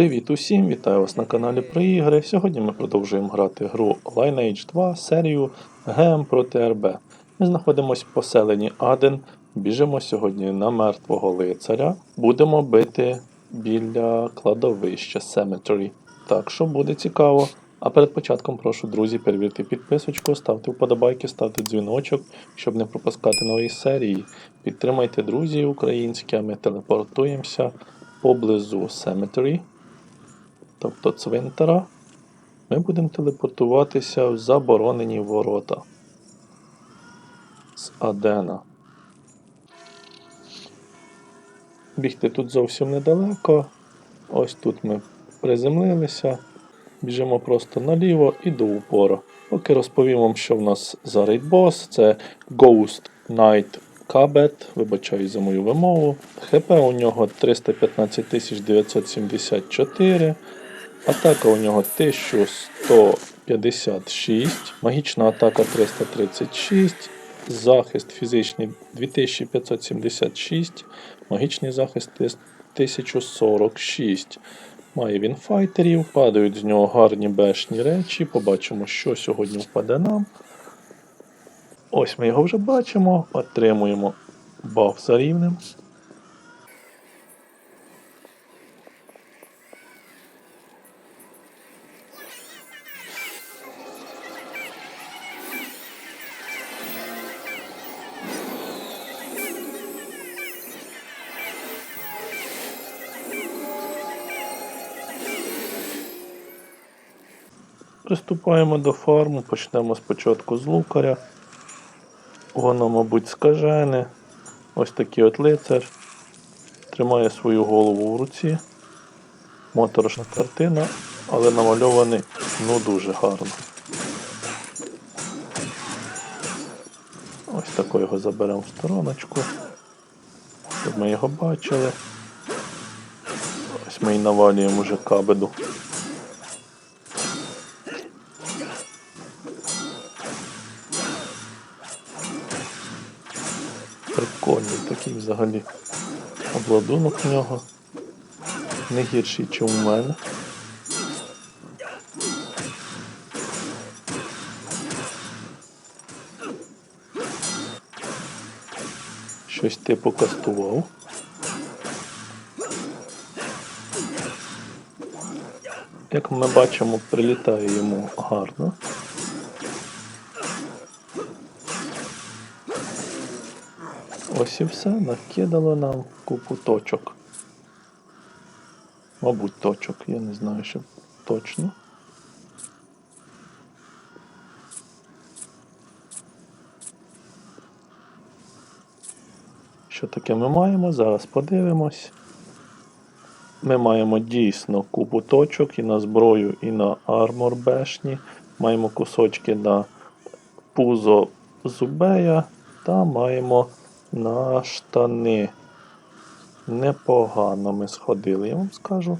Привіт усім! Вітаю вас на каналі про ігри. Сьогодні ми продовжуємо грати гру Lineage 2 серію ГМ проти РБ. Ми знаходимося в поселенні Аден. Біжимо сьогодні на мертвого лицаря. Будемо бити біля кладовища Cemetery. Так що буде цікаво. А перед початком прошу, друзі, перевірте підписочку, ставте вподобайки, ставте дзвіночок, щоб не пропускати нові серії. Підтримайте друзі українські, а ми телепортуємося поблизу Cemetery тобто цвинтара, ми будемо телепортуватися в заборонені ворота з Адена. Бігти тут зовсім недалеко. Ось тут ми приземлилися, біжимо просто наліво і до упора. Поки розповім вам, що в нас за рейдбос. Це Ghost Knight Cabet, вибачаю за мою вимову. ХП у нього 315 974. Атака у нього 1156, магічна атака 336, захист фізичний 2576, магічний захист 1046. Має він файтерів, падають з нього гарні бешні речі. Побачимо, що сьогодні впаде нам. Ось ми його вже бачимо, отримуємо баф за рівнем. Приступаємо до фарму, почнемо спочатку з лукаря. Воно, мабуть, скажене. Ось такий от лицар. Тримає свою голову в руці. Моторошна картина, але намальований ну дуже гарно. Ось тако його заберемо в стороночку, щоб ми його бачили. Ось ми і навалюємо вже кабеду. Прикольний такий взагалі обладунок в нього. Не гірший, ніж у мене. Щось типу кастував. Як ми бачимо, прилітає йому гарно. Ось і все, накидало нам купу точок. Мабуть, точок, я не знаю, що точно. Що таке ми маємо? Зараз подивимось. Ми маємо дійсно купу точок і на зброю, і на армор бешні. Маємо кусочки на пузо зубея та маємо на штани. Непогано ми сходили, я вам скажу.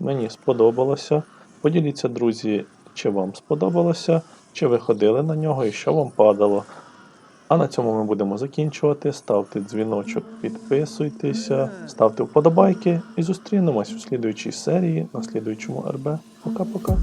Мені сподобалося. Поділіться, друзі, чи вам сподобалося, чи ви ходили на нього і що вам падало. А на цьому ми будемо закінчувати. Ставте дзвіночок, підписуйтеся, ставте вподобайки і зустрінемось у слідуючій серії на слідуючому РБ. Пока-пока.